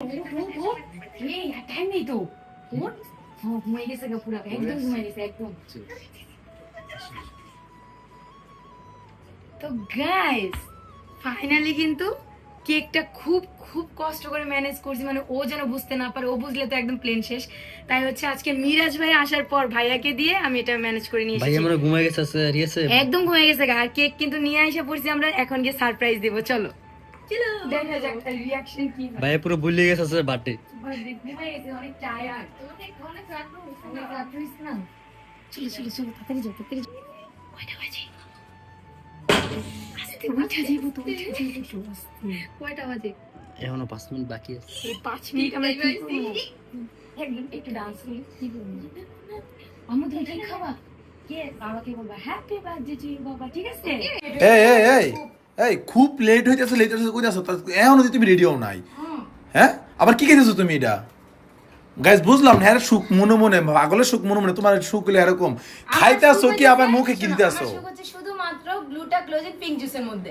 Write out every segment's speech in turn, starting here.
এই টাইম নেই তো ওর ঘুমাই গেছে গা পুরা একদম ঘুমাই গেছে একদম তো গাইস ফাইনালি কিন্তু কেকটা খুব খুব কষ্ট করে ম্যানেজ করছি মানে ও যেন বুঝতে না পারে ও বুঝলে তো একদম প্লেন শেষ। তাই হচ্ছে আজকে মিরাজ ভাই আসার পর ভাইয়াকে দিয়ে আমি এটা ম্যানেজ করে নিয়ে ভাই আমরা ঘুমাই গেছে একদম ঘুমিয়ে গেছে আর কেক কিন্তু নিয়ে এসে পড়ছি আমরা এখন গিয়ে সারপ্রাইজ দেব চলো। দেখা যাক তার রিয়াকশন কি হয়। ভাই পুরো ভুলে গেছে গেছে অনেক টায়ার্ড অনেক অনেক রাত হয়েছে। অনেক রাত হয়েছে না? চলো চলো চলো তাড়াতাড়ি যাও তাড়াতাড়ি কয়টা বাজে? আস্তে উঠা যাইবো তো উঠা যাইবো তো কয়টা বাজে? এখনও পাঁচ মিনিট বাকি আছে। এই পাঁচ মিনিট আমরা কি করব? একদম একটু ডান্স করি। কি করব আমাদের কি খাবা? কে বাবাকে বলবা হ্যাপি বার্থডে টু বাবা। ঠিক আছে? এই এই এই। এই খুব লেট হইতেছে লেট হইতেছে কই যাচ্ছ? এখনও তুমি রেডিও নাই। হ্যাঁ? আবার কি খেতেছো তুমি এটা? গাইস বুঝলাম না হ্যাঁ সুখ মনে মনে পাগলের সুখ মনে মনে তোমার সুখ হলে এরকম। খাইতে আসো কি আবার মুখে কি দিতে আসো আমার সুখ গ্লুটাক্লোজিন পিঙ্ক জুসের মধ্যে।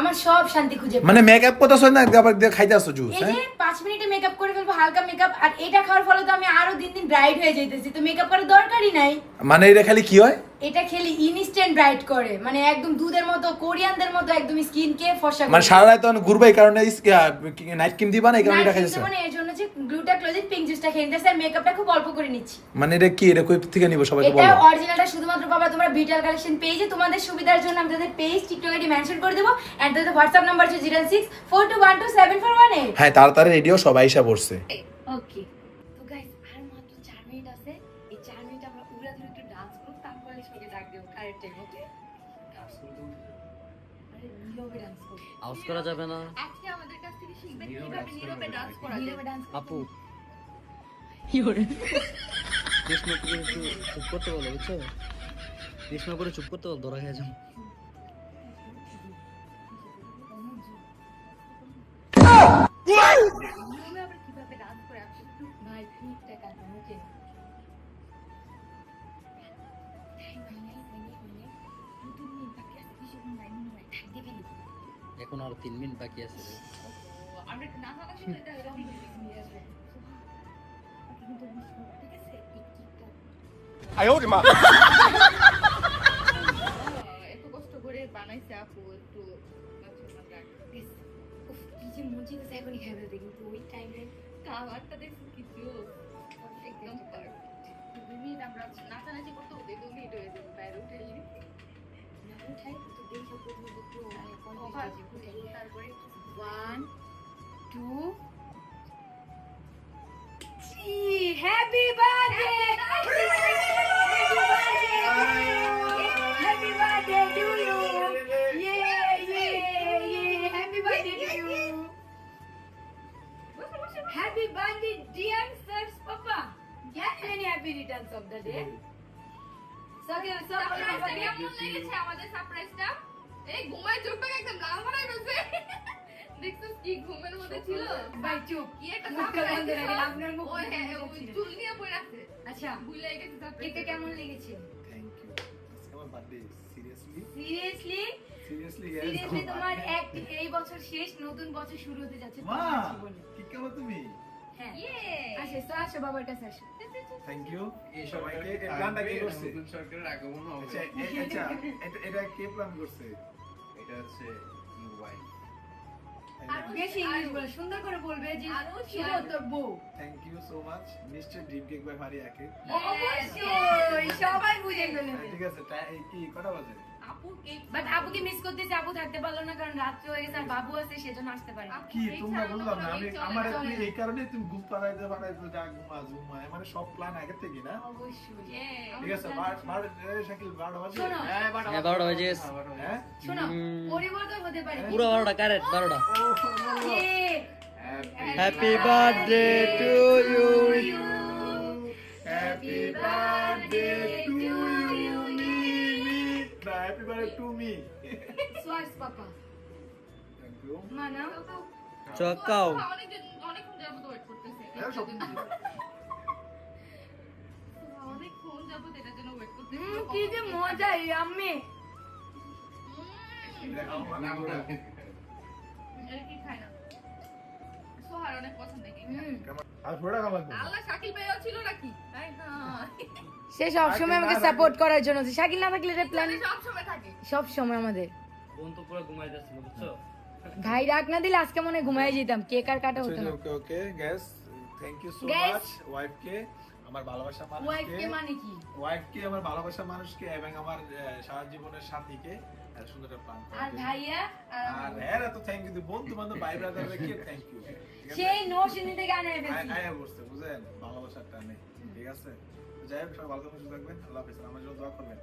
আমার সব শান্তি খুঁজে মানে মেকআপ করতেছো না আবার আসছো জুস এই হ্যাঁ? যে 5 মিনিটে মেকআপ করে ফেলব হালকা মেকআপ আর এটা খাওয়ার ফলে তো আমি আরও দিন দিন ব্রাইট হয়ে যাইতেছি। তো মেকআপ করার দরকারই নাই। মানে এটা খালি কি হয়? এটা খেলে ইনস্ট্যান্ট ব্রাইট করে। মানে একদম দুধের মতো কোরিয়ানদের মতো একদম স্কিন কে ফর্সা মানে সারা রাত তখন ঘুরবে এই কারণে নাইট ক্রিম দিবা না এই কারণে এটা খাইছো মানে এর জন্য যে গ্লুটাক্লোজিন পিঙ্ক জুসটা খেয়ে নিতেছে আর মেকআপটা খুব অল্প করে নিচ্ছি। মানে এটা কি? এটা কই থেকে নিব? সবাইকে এটা অরিজিনালটা শুধুমাত্র পাবা তোমরা বিটাল কালেকশন পেজে তোমাদের সুবিধার জন্য আমি তাদের পেজ টিকটক আইডি মেনশন করে দেবো। এন্ড তাদের হোয়াটসঅ্যাপ নাম্বার হচ্ছে zero six four two one two seven four one eight হ্যাঁ তাড়াতাড়ি রেডিও সবাই এসে পড়ছে। ওকে তো গাইস আর মাত্র 4 মিনিট আছে। এই 4 মিনিট আমরা উড়া ধরে একটু ডান্স করব তারপরে সবাইকে ডাক দেব। কারেক্ট টাইম ওকে আরে নীরবে ডান্স করব। আউট করা যাবে না। আজকে চুপ করতে কৃষ্ণ করে চুপ করতে বলো ধরা এখন আর তিন মিনিট বাকি আছে। আমরা এটা এরকম নিয়ে আসবে। ঠিক আছে? এই কিকটা। এত কষ্ট করে বানাইছে আপু একটু ফেলতে, কিন্তু ওই টাইমে খাবারটা দেখছি কিছু একদম পারফেক্ট দুই আমরা নাচানাচি করতে হতে দুই মিনিট হয়ে যাবে বাইরে উঠে এলি। না উঠাই তো দেখে প্রথমে একটু মানে। তারপরে One, two, three. Happy birthday! Happy birthday to you! Yeah, yeah, yeah! Happy birthday to you! Happy birthday, dear Sir's Papa! Get many happy returns of the day. So, okay, so, সারপ্রাইজটা কেমন লেগেছে আমাদের সারপ্রাইজটা এই ঘুমায় চোখটা একদম লাল বানাই ফেলছে দেখছিস কি ঘুমের মধ্যে ছিল? ভাই চুপ কি একটা মুখটা বন্ধ রাখেন, আপনার মুখ ওই হ্যাঁ, ওই চুল নিয়ে পড়ে আছে। আচ্ছা ভুলে গেছি surprise কেকটা কেমন লেগেছে? থ্যাংক ইউ আমার birthday seriously seriously seriously seriously তোমার এক এই বছর শেষ নতুন বছর শুরু হতে যাচ্ছে তোমার জীবনে। কি কেমন তুমি? হ্যাঁ! আসে তো আসো বাবার কাছে আসো। থ্যাংক ইউ এই সবাইকে এই প্ল্যানটা কে করছে? নতুন সরকারের আগমন হবে। আচ্ছা আচ্ছা এটা এটা কে প্ল্যান করছে? এটা হচ্ছে বেশি ইংলিশ বলে সুন্দর করে বলবে যে শুভ তোর বউ। Thank you so much mister Deep cake by ফারিয়াকে অবশ্যই সবাই বুঝে ফেলেছে হ্যাঁ, ঠিক আছে কি কটা বাজে? বাট আপুকে মিস করতেছি আপু থাকতে পারল না কারণ রাত্রে হয়ে গেছে আর বাবু আছে সেজন্য আসতে পারে কি তোমরা বললাম না আমি আমার তুমি এই কারণে তুমি ঘুম পাড়াইতে পাড়াইতে যা ঘুমা ঘুমা মানে সব প্ল্যান আগে থেকে না? অবশ্যই। ঠিক আছে বার এই শাকিল বাজে? শোনো। হ্যাঁ বারোটা বাজে গেছে। হ্যাঁ? শোনো পরিবর্তন হতে পারে। পুরো বারোটা কারেক্ট বারোটা। ইয়ে, happy birthday to you happy birthday to happy birthday to me swords পাপা থ্যাংক চকাও অনেকক্ষণ যাবত ওয়েট করতেছে। অনেকক্ষণ যাবত এটার জন্য ওয়েট করতেছে। কি যে মজা এই কি খায় না? সোহার অনেক পছন্দ কেক সে সবসময় আমাকে সাপোর্ট করার জন্য। আছে। শাকিল না থাকলে প্ল্যান মানে সব সময় থাকে। সব সময় আমাদের। বোন তো পুরো ঘুমাই যাচ্ছিল বুঝছ? ভাই ডাক না দিলে আজকে মনে ঘুমাই যেতাম। কেক আর কাটা হতো না। ওকে ওকে গ্যাস থ্যাংক ইউ সো. মাচ ওয়াইফকে আমার ভালোবাসা মানুষকে মানে কি? ওয়াইফকে আমার ভালোবাসা মানুষকে এবং আমার সারা জীবনের সাথীকে সুন্দর একটা প্ল্যান আর ভাইয়া আর আর হ্যাঁ তো থ্যাংক ইউ বন্ধু বান্ধব ভাই ব্রাদারকে থ্যাংক ইউ সেই নরসিংদী থেকে আনে ফেলছি। আয়া বসছে বুঝেন ভালোবাসার টানে। ঠিক আছে? যাই হোক, সবাই ভালো থাকবেন, সুস্থ থাকবেন। আল্লাহ হাফেজ। আমার জন্য দোয়া করবেন।